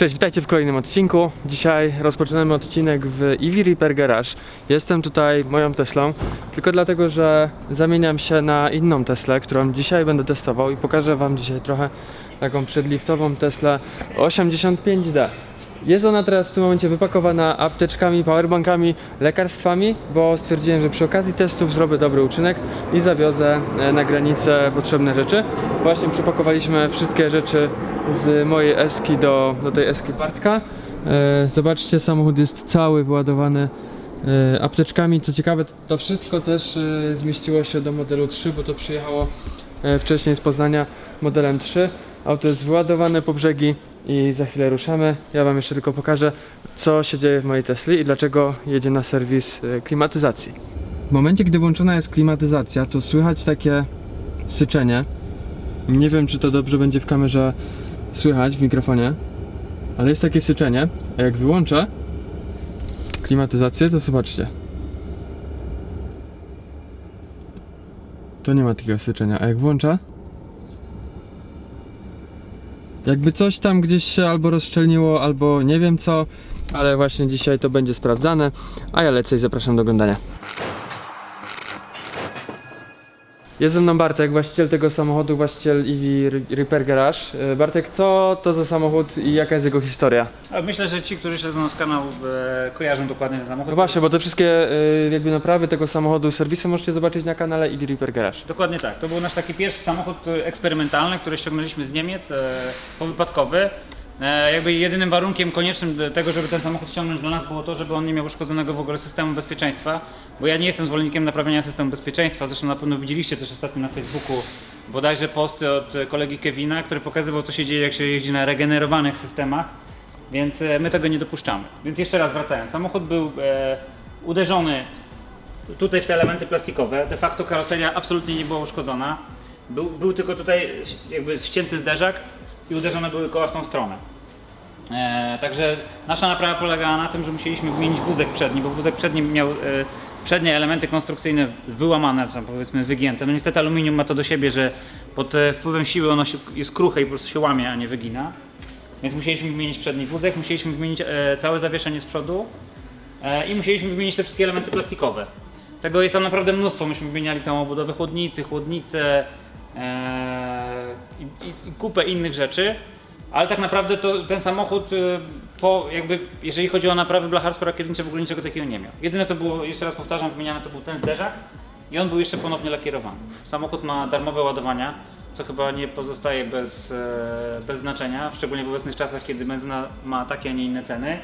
Cześć, witajcie w kolejnym odcinku. Dzisiaj rozpoczynamy odcinek w Eevee Reaper Garage. Jestem tutaj moją Teslą, tylko dlatego, że zamieniam się na inną Teslę, którą dzisiaj będę testował i pokażę Wam dzisiaj trochę taką przedliftową Teslę 85D. Jest ona teraz w tym momencie wypakowana apteczkami, powerbankami, lekarstwami, bo stwierdziłem, że przy okazji testów zrobię dobry uczynek i zawiozę e, na granicę potrzebne rzeczy. Właśnie przepakowaliśmy wszystkie rzeczy z mojej eski do, do tej eski Bartka. E, Zobaczcie, samochód jest cały wyładowany e, apteczkami. Co ciekawe, to- wszystko też zmieściło się do modelu 3, bo to przyjechało wcześniej z Poznania modelem 3. Auto jest wyładowane po brzegi i za chwilę ruszamy. Ja Wam jeszcze tylko pokażę, co się dzieje w mojej Tesli i dlaczego jedzie na serwis e, klimatyzacji. W momencie, gdy włączona jest klimatyzacja, to słychać takie syczenie. Nie wiem, czy to dobrze będzie w kamerze słychać w mikrofonie, ale jest takie syczenie. A jak wyłączę klimatyzację, to zobaczcie. To nie ma takiego syczenia, a jak włączę, jakby coś tam gdzieś się albo rozszczelniło, albo nie wiem co, ale właśnie dzisiaj to będzie sprawdzane, a ja lecę i zapraszam do oglądania. Jest ze mną Bartek, właściciel tego samochodu, właściciel Eevee Repair Garage. E, Bartek, co to za samochód i jaka jest jego historia? A Myślę, że ci, którzy śledzą nasz kanał, e, kojarzą dokładnie ten samochód. No właśnie, bo te wszystkie e, jakby naprawy tego samochodu, serwisy możecie zobaczyć na kanale Eevee Repair Garage. Dokładnie tak. To był nasz taki pierwszy samochód e, eksperymentalny, który ściągnęliśmy z Niemiec, e, powypadkowy. E, Jakby jedynym warunkiem koniecznym do tego, żeby ten samochód ściągnąć dla nas było to, żeby on nie miał uszkodzonego w ogóle systemu bezpieczeństwa, bo ja nie jestem zwolennikiem naprawiania systemu bezpieczeństwa, zresztą na pewno widzieliście też ostatnio na Facebooku bodajże posty od kolegi Kevina, który pokazywał co się dzieje jak się jeździ na regenerowanych systemach, więc e, my tego nie dopuszczamy. Więc jeszcze raz wracając, samochód był e, uderzony tutaj w te elementy plastikowe. De facto karoseria absolutnie nie była uszkodzona. Był, był tylko tutaj jakby ścięty zderzak i uderzone były koła w tą stronę. E, także nasza naprawa polegała na tym, że musieliśmy wymienić wózek przedni, bo wózek przedni miał e, przednie elementy konstrukcyjne wyłamane, tam powiedzmy wygięte. No niestety aluminium ma to do siebie, że pod e, wpływem siły ono się, jest kruche i po prostu się łamie, a nie wygina. Więc musieliśmy wymienić przedni wózek, musieliśmy wymienić e, całe zawieszenie z przodu e, i musieliśmy wymienić te wszystkie elementy plastikowe. Tego jest tam naprawdę mnóstwo. Myśmy wymieniali całą obudowę chłodnicy, chłodnicę e, i, i, i kupę innych rzeczy. Ale tak naprawdę to ten samochód, e, po jakby, jeżeli chodzi o naprawy blacharsko-rakiernicze, w ogóle niczego takiego nie miał. Jedyne co było, jeszcze raz powtarzam, wymieniane to był ten zderzak i on był jeszcze ponownie lakierowany. Samochód ma darmowe ładowania, co chyba nie pozostaje bez, e, bez znaczenia, szczególnie w obecnych czasach, kiedy benzyna ma takie, a nie inne ceny.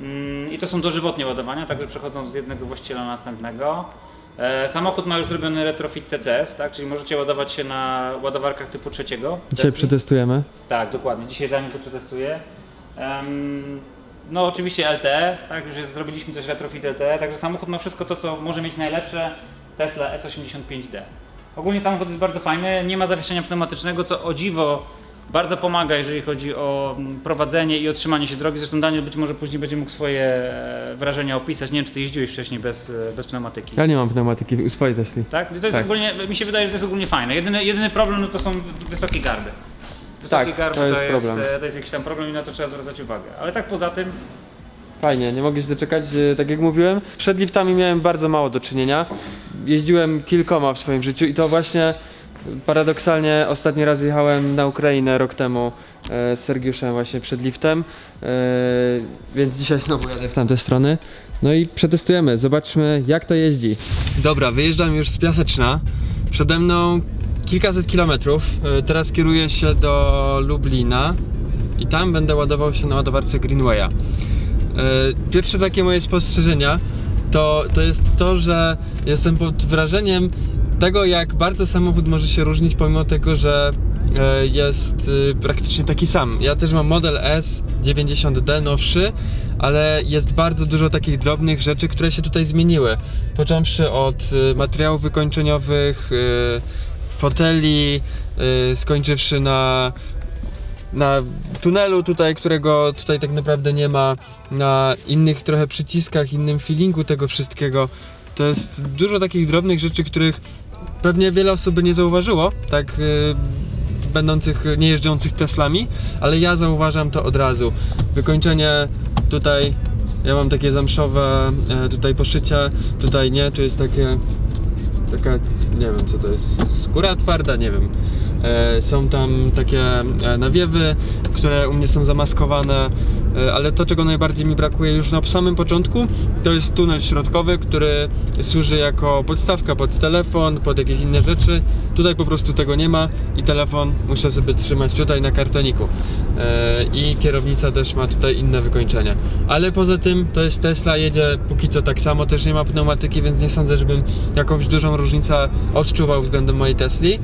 Mm, I to są dożywotnie ładowania, także przechodzą z jednego właściciela na następnego. E, samochód ma już zrobiony retrofit CCS, tak? czyli możecie ładować się na ładowarkach typu trzeciego. Dzisiaj Tesli. przetestujemy. Tak, dokładnie. Dzisiaj Daniel to przetestuję. Em, no oczywiście LTE, tak, już jest, zrobiliśmy też retrofit LTE, także samochód ma wszystko to, co może mieć najlepsze Tesla S85D. Ogólnie samochód jest bardzo fajny, nie ma zawieszenia pneumatycznego, co o dziwo bardzo pomaga, jeżeli chodzi o mm, prowadzenie i otrzymanie się drogi. Zresztą Daniel być może później będzie mógł swoje e, wrażenia opisać. Nie wiem, czy ty jeździłeś wcześniej bez, e, bez pneumatyki. Ja nie mam pneumatyki u swojej Tesli. Tak? To jest Tak. ogólnie, mi się wydaje, że to jest ogólnie fajne. Jedyny, jedyny problem no to są wysokie gardy. Wysokie Tak, gardy to jest problem. e, to jest jakiś tam problem i na to trzeba zwracać uwagę. Ale tak poza tym, Fajnie, nie mogę się doczekać. Tak jak mówiłem, przed liftami miałem bardzo mało do czynienia. Jeździłem kilkoma w swoim życiu i to właśnie paradoksalnie ostatni raz jechałem na Ukrainę rok temu e, z Sergiuszem właśnie przed liftem, e, więc dzisiaj znowu jadę w tamte strony. No i przetestujemy, zobaczmy jak to jeździ. Dobra, wyjeżdżam już z Piaseczna. Przede mną kilkaset kilometrów. E, Teraz kieruję się do Lublina i tam będę ładował się na ładowarce Greenwaya. E, Pierwsze takie moje spostrzeżenia to, to jest to, że jestem pod wrażeniem tego, jak bardzo samochód może się różnić, pomimo tego, że e, jest e, praktycznie taki sam. Ja też mam model S 90D nowszy, ale jest bardzo dużo takich drobnych rzeczy, które się tutaj zmieniły. Począwszy od e, materiałów wykończeniowych, e, foteli, skończywszy na na tunelu tutaj, którego tutaj tak naprawdę nie ma, na innych trochę przyciskach, innym feelingu tego wszystkiego. To jest dużo takich drobnych rzeczy, których pewnie wiele osób by nie zauważyło, tak yy, będących, nie jeżdżących Teslami, ale ja zauważam to od razu. Wykończenie tutaj, ja mam takie zamszowe e, tutaj poszycie, tutaj nie, tu jest takie taka, nie wiem co to jest, skóra twarda, nie wiem. E, są tam takie e, nawiewy, które u mnie są zamaskowane, e, ale to czego najbardziej mi brakuje już na samym początku, to jest tunel środkowy, który służy jako podstawka pod telefon, pod jakieś inne rzeczy. Tutaj po prostu tego nie ma i telefon muszę sobie trzymać tutaj na kartoniku. E, I kierownica też ma tutaj inne wykończenie. Ale poza tym to jest Tesla, jedzie póki co tak samo, też nie ma pneumatyki, więc nie sądzę, żebym jakąś dużą różnicę odczuwał względem mojej Tesli.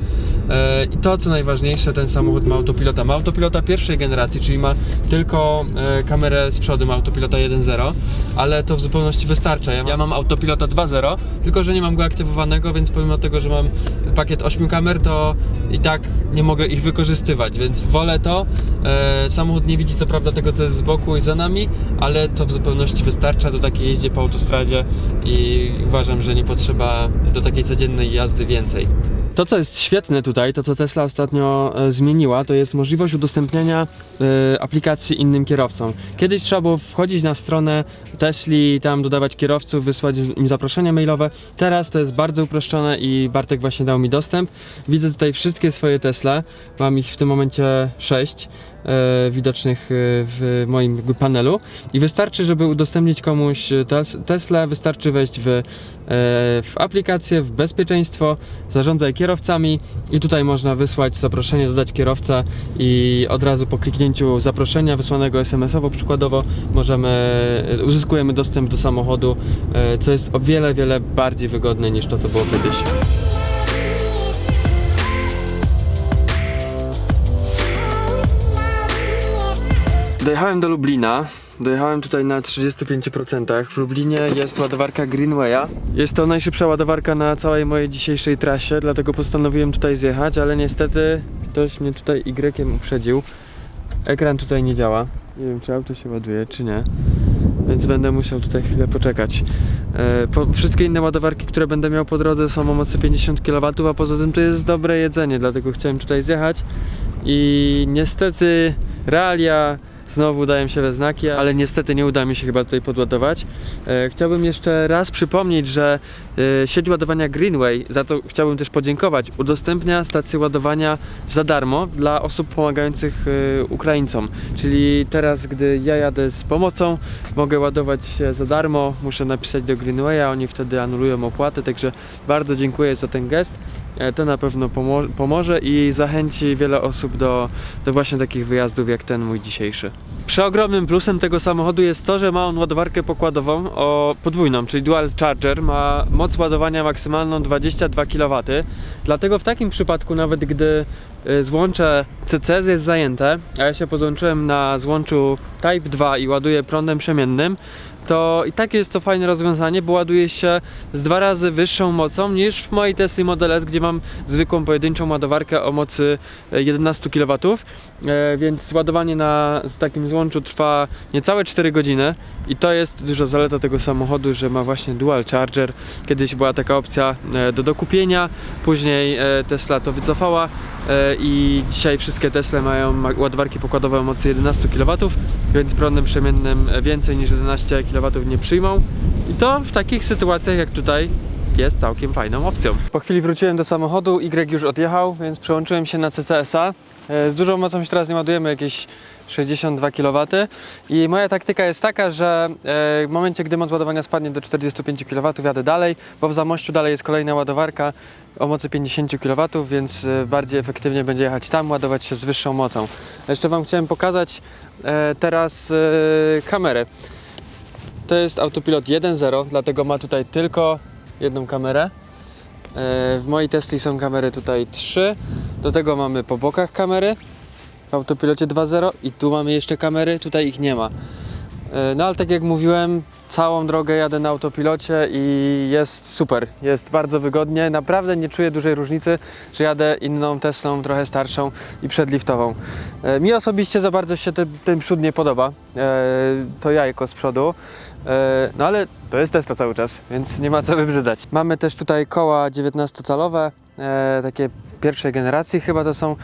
E, I to co najważniejsze, ten samochód ma autopilota. Ma autopilota pierwszej generacji, czyli ma tylko e, kamerę z przodu, ma autopilota 1.0, ale to w zupełności wystarcza. Ja mam, autopilota 2.0, tylko że nie mam go aktywowanego, więc pomimo tego, że mam pakiet 8 kamer, to i tak nie mogę ich wykorzystywać, więc wolę to. E, samochód nie widzi co prawda tego, co jest z boku i za nami, ale to w zupełności wystarcza do takiej jeździe po autostradzie i uważam, że nie potrzeba do takiej codziennej jazdy więcej. To, co jest świetne tutaj, to co Tesla ostatnio e, zmieniła, to jest możliwość udostępniania e, aplikacji innym kierowcom. Kiedyś trzeba było wchodzić na stronę Tesli, tam dodawać kierowców, wysłać im zaproszenia mailowe. Teraz to jest bardzo uproszczone i Bartek właśnie dał mi dostęp. Widzę tutaj wszystkie swoje Tesla, mam ich w tym momencie 6 e, widocznych e, w moim panelu i wystarczy, żeby udostępnić komuś e, tes Tesla, wystarczy wejść w, e, w aplikację, w bezpieczeństwo, zarządzaj kierowcami i tutaj można wysłać zaproszenie, dodać kierowcę i od razu po kliknięciu zaproszenia wysłanego SMS-owo przykładowo możemy, e, uzyskujemy dostęp do samochodu, e, co jest o wiele, wiele bardziej wygodne niż to, co było kiedyś. Dojechałem do Lublina. Dojechałem tutaj na 35%. W Lublinie jest ładowarka Greenwaya. Jest to najszybsza ładowarka na całej mojej dzisiejszej trasie, dlatego postanowiłem tutaj zjechać, ale niestety ktoś mnie tutaj Y uprzedził. Ekran tutaj nie działa. Nie wiem, czy auto się ładuje, czy nie. Więc będę musiał tutaj chwilę poczekać. E, po, wszystkie inne ładowarki, które będę miał po drodze są o mocy 50 kW, a poza tym to jest dobre jedzenie, dlatego chciałem tutaj zjechać. I niestety realia znowu dają się we znaki, ale niestety nie uda mi się chyba tutaj podładować. E, chciałbym jeszcze raz przypomnieć, że e, sieć ładowania Greenway, za to chciałbym też podziękować, udostępnia stację ładowania za darmo dla osób pomagających e, Ukraińcom. Czyli teraz, gdy ja jadę z pomocą, mogę ładować się za darmo, muszę napisać do Greenwaya, oni wtedy anulują opłatę, także bardzo dziękuję za ten gest. E, To na pewno pomo- pomoże i zachęci wiele osób do, do właśnie takich wyjazdów jak ten mój dzisiejszy. Przeogromnym plusem tego samochodu jest to, że ma on ładowarkę pokładową o podwójną, czyli dual charger, ma moc ładowania maksymalną 22 kW. Dlatego w takim przypadku, nawet gdy y, złącze CC jest zajęte, a ja się podłączyłem na złączu Type 2 i ładuję prądem przemiennym, to i tak jest to fajne rozwiązanie, bo ładuje się z dwa razy wyższą mocą niż w mojej Tesla Model S, gdzie mam zwykłą pojedynczą ładowarkę o mocy e, 11 kW, e, więc ładowanie na takim złączu trwa niecałe 4 godziny i to jest duża zaleta tego samochodu, że ma właśnie dual charger. Kiedyś była taka opcja e, do dokupienia, później e, Tesla to wycofała e, i dzisiaj wszystkie Tesla mają ma- ładowarki pokładowe o mocy 11 kW, więc prądem przemiennym e, więcej niż 11 kW nie przyjmą. I to w takich sytuacjach jak tutaj jest całkiem fajną opcją. Po chwili wróciłem do samochodu, Y już odjechał, więc przełączyłem się na CCS-a. E, Z dużą mocą się teraz nie ładujemy, jakieś 62 kW i moja taktyka jest taka, że e, w momencie gdy moc ładowania spadnie do 45 kW jadę dalej, bo w Zamościu dalej jest kolejna ładowarka o mocy 50 kW, więc e, bardziej efektywnie będzie jechać tam, ładować się z wyższą mocą. Jeszcze Wam chciałem pokazać teraz kamerę. To jest autopilot 1.0, dlatego ma tutaj tylko jedną kamerę. E, W mojej Tesli są kamery tutaj trzy. Do tego mamy po bokach kamery w autopilocie 2.0 i tu mamy jeszcze kamery, tutaj ich nie ma. E, No ale tak jak mówiłem, całą drogę jadę na autopilocie i jest super, jest bardzo wygodnie. Naprawdę nie czuję dużej różnicy, że jadę inną Teslą, trochę starszą i przedliftową. E, Mi osobiście za bardzo się ten, ten przód nie podoba, e, to jajko z przodu. No ale to jest Tesla cały czas, więc nie ma co wybrzydzać. Mamy też tutaj koła 19-calowe, e, takie pierwszej generacji, chyba to są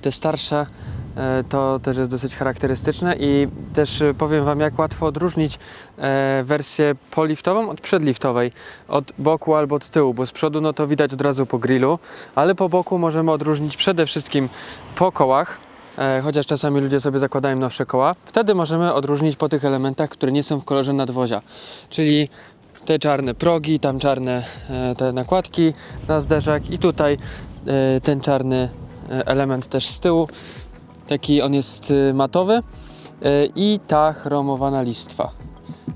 te starsze. E, to też jest dosyć charakterystyczne i też e, powiem Wam, jak łatwo odróżnić e, wersję poliftową od przedliftowej, od boku albo od tyłu, bo z przodu no to widać od razu po grillu, ale po boku możemy odróżnić przede wszystkim po kołach, chociaż czasami ludzie sobie zakładają nowsze koła. Wtedy możemy odróżnić po tych elementach, które nie są w kolorze nadwozia, czyli te czarne progi, tam czarne te nakładki na zderzak i tutaj ten czarny element też z tyłu. Taki on jest y, matowy y, i ta chromowana listwa.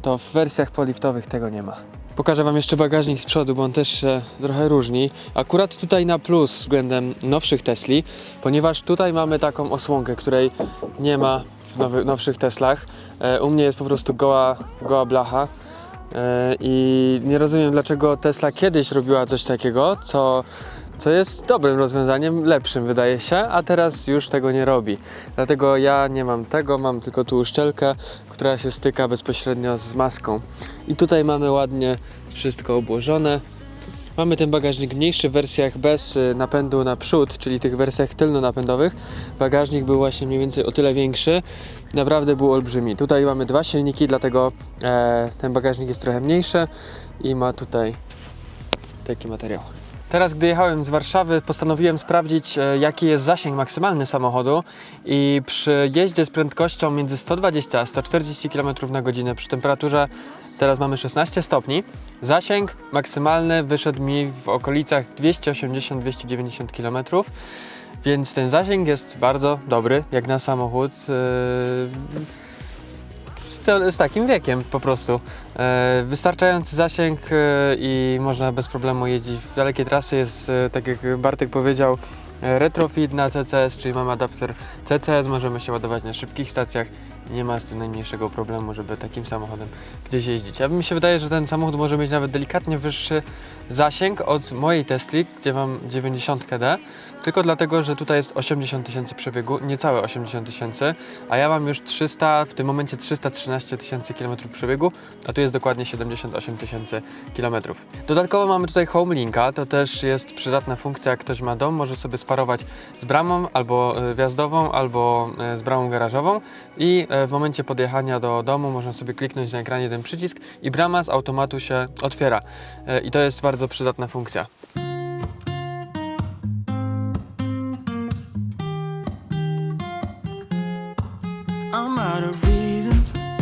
To w wersjach poliftowych tego nie ma. Pokażę Wam jeszcze bagażnik z przodu, bo on też się trochę różni. Akurat tutaj na plus względem nowszych Tesli, ponieważ tutaj mamy taką osłonkę, której nie ma w nowy, nowszych Teslach. E, U mnie jest po prostu goła, goła blacha. E, I nie rozumiem, dlaczego Tesla kiedyś robiła coś takiego, co, co jest dobrym rozwiązaniem, lepszym wydaje się, a teraz już tego nie robi. Dlatego ja nie mam tego, mam tylko tu uszczelkę, która się styka bezpośrednio z maską. I tutaj mamy ładnie wszystko obłożone. Mamy ten bagażnik w wersjach bez y, napędu na przód, czyli tych wersjach tylno-napędowych. Bagażnik był właśnie mniej więcej o tyle większy. Naprawdę był olbrzymi. Tutaj mamy dwa silniki, dlatego e, ten bagażnik jest trochę mniejszy i ma tutaj taki materiał. Teraz, gdy jechałem z Warszawy, postanowiłem sprawdzić, e, jaki jest zasięg maksymalny samochodu i przy jeździe z prędkością między 120 a 140 km na godzinę przy temperaturze teraz mamy 16 stopni, zasięg maksymalny wyszedł mi w okolicach 280-290 km. Więc ten zasięg jest bardzo dobry, jak na samochód yy, z, z takim wiekiem po prostu. E, wystarczający zasięg e, i można bez problemu jeździć w dalekie trasy. Jest, e, tak jak Bartek powiedział, e, retrofit na CCS, czyli mamy adapter CCS, możemy się ładować na szybkich stacjach. Nie ma z tym najmniejszego problemu, żeby takim samochodem gdzieś jeździć. Ja mi się wydaje, że ten samochód może mieć nawet delikatnie wyższy zasięg od mojej Tesli, gdzie mam 90D, tylko dlatego, że tutaj jest 80 tysięcy przebiegu, niecałe 80 tysięcy, a ja mam już 300, w tym momencie 313 tysięcy kilometrów przebiegu, a tu jest dokładnie 78 tysięcy kilometrów. Dodatkowo mamy tutaj Home Linka, to też jest przydatna funkcja, jak ktoś ma dom, może sobie sparować z bramą albo e, wjazdową, albo e, z bramą garażową i e, w momencie podjechania do domu można sobie kliknąć na ekranie ten przycisk i brama z automatu się otwiera. E, I to jest bardzo przydatna funkcja.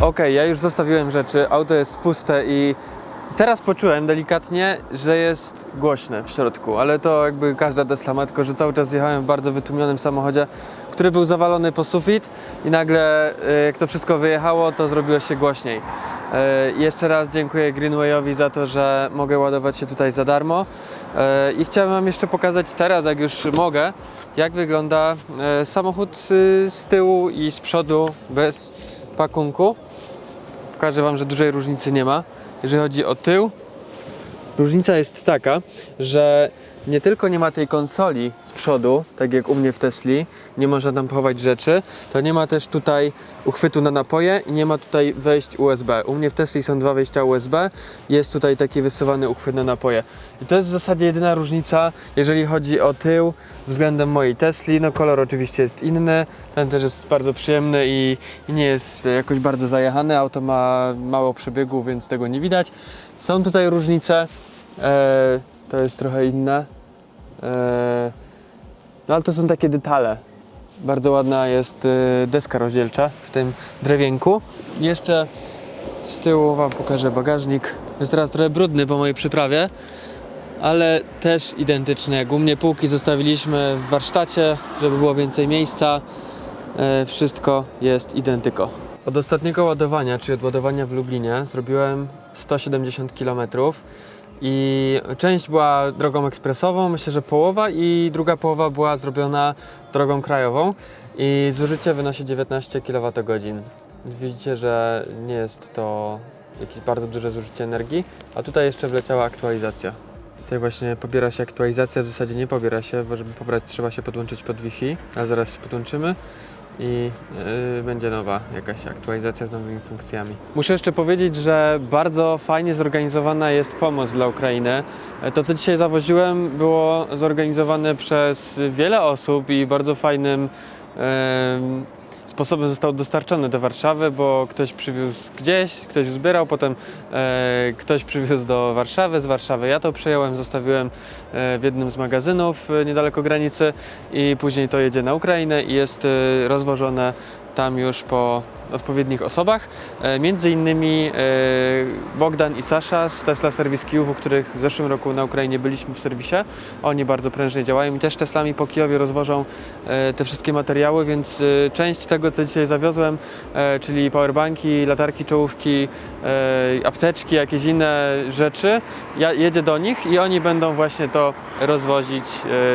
Okej, ja już zostawiłem rzeczy, auto jest puste i teraz poczułem delikatnie, że jest głośne w środku, ale to jakby każda Tesla tylko że cały czas jechałem w bardzo wytłumionym samochodzie, który był zawalony po sufit i nagle y, jak to wszystko wyjechało, to zrobiło się głośniej. Y, Jeszcze raz dziękuję Greenwayowi za to, że mogę ładować się tutaj za darmo Y, i chciałem Wam jeszcze pokazać teraz, jak już mogę, jak wygląda samochód z tyłu i z przodu bez pakunku. Pokażę Wam, że dużej różnicy nie ma. Jeżeli chodzi o tył, różnica jest taka, że nie tylko nie ma tej konsoli z przodu, tak jak u mnie w Tesli, nie można tam chować rzeczy, to nie ma też tutaj uchwytu na napoje i nie ma tutaj wejść USB. U mnie w Tesli są dwa wejścia USB, jest tutaj taki wysuwany uchwyt na napoje. I to jest w zasadzie jedyna różnica, jeżeli chodzi o tył względem mojej Tesli. No kolor oczywiście jest inny, ten też jest bardzo przyjemny i, nie jest jakoś bardzo zajechany. Auto ma mało przebiegu, więc tego nie widać. Są tutaj różnice. E, to jest trochę inne. E, no ale to są takie detale. Bardzo ładna jest e, deska rozdzielcza w tym drewienku. Jeszcze z tyłu Wam pokażę bagażnik. Jest teraz trochę brudny po mojej przyprawie, ale też identyczny. Jak u mnie półki zostawiliśmy w warsztacie, żeby było więcej miejsca. E, wszystko jest identyko. Od ostatniego ładowania, czyli od ładowania w Lublinie, zrobiłem 170 km. I część była drogą ekspresową, myślę, że połowa, i druga połowa była zrobiona drogą krajową. I zużycie wynosi 19 kWh. Widzicie, że nie jest to jakieś bardzo duże zużycie energii, a tutaj jeszcze wleciała aktualizacja. Tutaj właśnie pobiera się aktualizacja, w zasadzie nie pobiera się, bo żeby pobrać trzeba się podłączyć pod Wi-Fi, a zaraz się podłączymy. I yy, będzie nowa jakaś aktualizacja z nowymi funkcjami. Muszę jeszcze powiedzieć, że bardzo fajnie zorganizowana jest pomoc dla Ukrainy. To, co dzisiaj zawoziłem, było zorganizowane przez wiele osób i bardzo fajnym sposobem został dostarczony do Warszawy, bo ktoś przywiózł gdzieś, ktoś zbierał, potem e, ktoś przywiózł do Warszawy, z Warszawy ja to przejąłem, zostawiłem e, w jednym z magazynów e, niedaleko granicy i później to jedzie na Ukrainę i jest e, rozwożone tam już po odpowiednich osobach. E, między innymi e, Bogdan i Sasza z Tesla Service Kijów, u których w zeszłym roku na Ukrainie byliśmy w serwisie. Oni bardzo prężnie działają i też Teslami po Kijowie rozwożą e, te wszystkie materiały, więc część tego, co dzisiaj zawiozłem, czyli powerbanki, latarki czołówki, apteczki, jakieś inne rzeczy, jedzie do nich i oni będą właśnie to rozwozić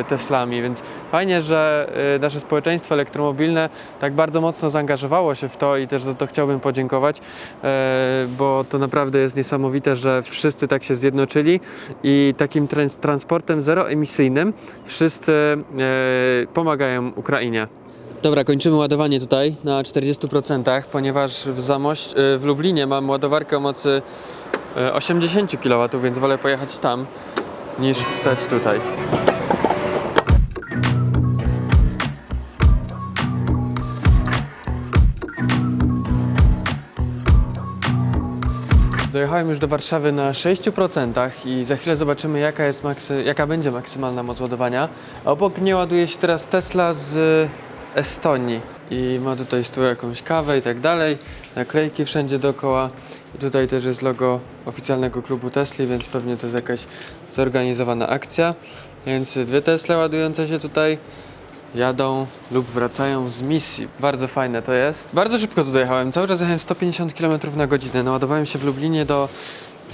Teslami, więc fajnie, że nasze społeczeństwo elektromobilne tak bardzo mocno zaangażowało się w to i też za to chciałbym podziękować, e, bo to naprawdę jest niesamowite, że wszyscy tak się zjednoczyli i takim trans- transportem zeroemisyjnym wszyscy e, pomagają Ukrainie. Dobra, kończymy ładowanie tutaj na 40%, ponieważ w, e, w Lublinie mam ładowarkę o mocy e, 80 kW, więc wolę pojechać tam niż stać tutaj. Dojechałem już do Warszawy na 6% i za chwilę zobaczymy jaka, jest maksy, jaka będzie maksymalna moc ładowania. Obok mnie ładuje się teraz Tesla z Estonii i ma tutaj z tyłu jakąś kawę i tak dalej, naklejki wszędzie dookoła. I tutaj też jest logo oficjalnego klubu Tesli, więc pewnie to jest jakaś zorganizowana akcja. Więc dwie Tesla ładujące się tutaj jadą lub wracają z misji. Bardzo fajne to jest. Bardzo szybko tu dojechałem. Cały czas jechałem 150 km na godzinę. Naładowałem się w Lublinie do,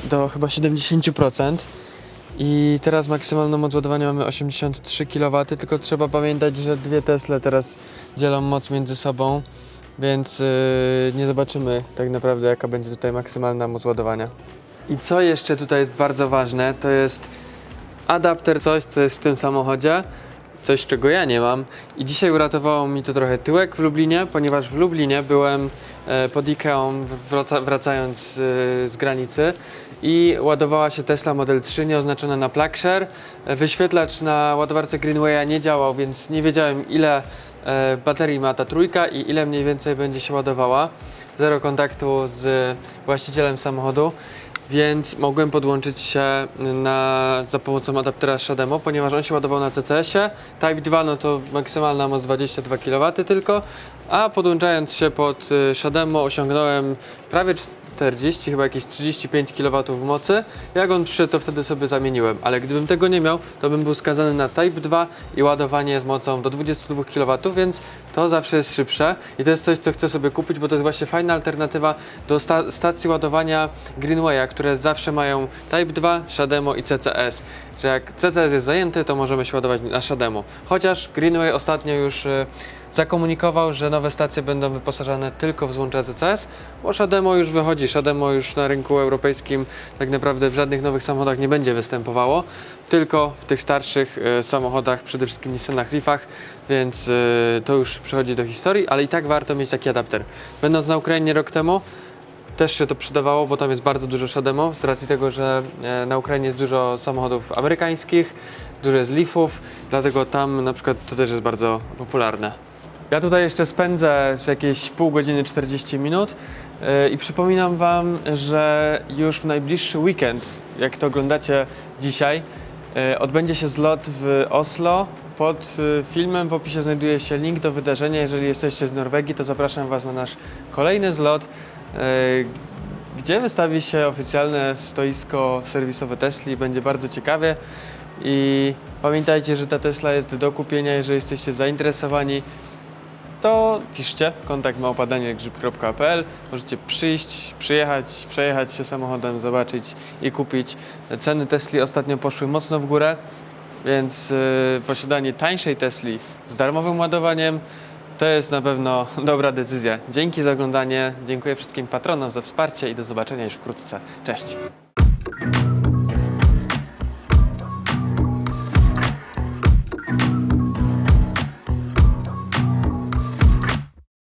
do chyba 70%. I teraz maksymalną moc ładowania mamy 83 kW, tylko trzeba pamiętać, że dwie Tesle teraz dzielą moc między sobą, więc yy, nie zobaczymy tak naprawdę jaka będzie tutaj maksymalna moc ładowania. I co jeszcze tutaj jest bardzo ważne, to jest adapter, coś co jest w tym samochodzie, coś czego ja nie mam. I dzisiaj uratowało mi to trochę tyłek w Lublinie, ponieważ w Lublinie byłem e, pod Ikeą wraca, wracając z granicy i ładowała się Tesla Model 3 nieoznaczona na PlugShare. Wyświetlacz na ładowarce Greenwaya nie działał, więc nie wiedziałem ile e, baterii ma ta trójka i ile mniej więcej będzie się ładowała. Zero kontaktu z właścicielem samochodu więc mogłem podłączyć się na, za pomocą adaptera Shademo, ponieważ on się ładował na CCS-ie. Type 2 no to maksymalna moc 22 kW tylko, a podłączając się pod y, Shademo osiągnąłem prawie 40, chyba jakieś 35 kW mocy. Jak on przyszedł, to wtedy sobie zamieniłem, ale gdybym tego nie miał, to bym był skazany na Type 2 i ładowanie z mocą do 22 kW, więc to zawsze jest szybsze i to jest coś, co chcę sobie kupić, bo to jest właśnie fajna alternatywa do sta stacji ładowania Greenwaya, które zawsze mają Type 2, Shademo i CCS. Że jak CCS jest zajęty, to możemy się ładować na Shademo. Chociaż Greenway ostatnio już y, zakomunikował, że nowe stacje będą wyposażane tylko w złącze CCS, bo Shademo już wychodzi. Shademo już na rynku europejskim tak naprawdę w żadnych nowych samochodach nie będzie występowało, tylko w tych starszych e, samochodach, przede wszystkim Nissanach Leafach, więc e, to już przechodzi do historii, ale i tak warto mieć taki adapter. Będąc na Ukrainie rok temu, też się to przydawało, bo tam jest bardzo dużo Shademo, z racji tego, że e, na Ukrainie jest dużo samochodów amerykańskich, dużo jest Leafów, dlatego tam na przykład to też jest bardzo popularne. Ja tutaj jeszcze spędzę jakieś pół godziny 40 minut yy, i przypominam Wam, że już w najbliższy weekend, jak to oglądacie dzisiaj, yy, odbędzie się zlot w Oslo. Pod yy, filmem w opisie znajduje się link do wydarzenia. Jeżeli jesteście z Norwegii, to zapraszam Was na nasz kolejny zlot, gdzie wystawi się oficjalne stoisko serwisowe Tesli. Będzie bardzo ciekawie. I pamiętajcie, że ta Tesla jest do kupienia, jeżeli jesteście zainteresowani to piszcie kontakt małpadaniergrzyb.pl Możecie przyjść, przyjechać, przejechać się samochodem, zobaczyć i kupić. Ceny Tesli ostatnio poszły mocno w górę, więc yy, posiadanie tańszej Tesli z darmowym ładowaniem to jest na pewno dobra decyzja. Dzięki za oglądanie, dziękuję wszystkim patronom za wsparcie i do zobaczenia już wkrótce. Cześć!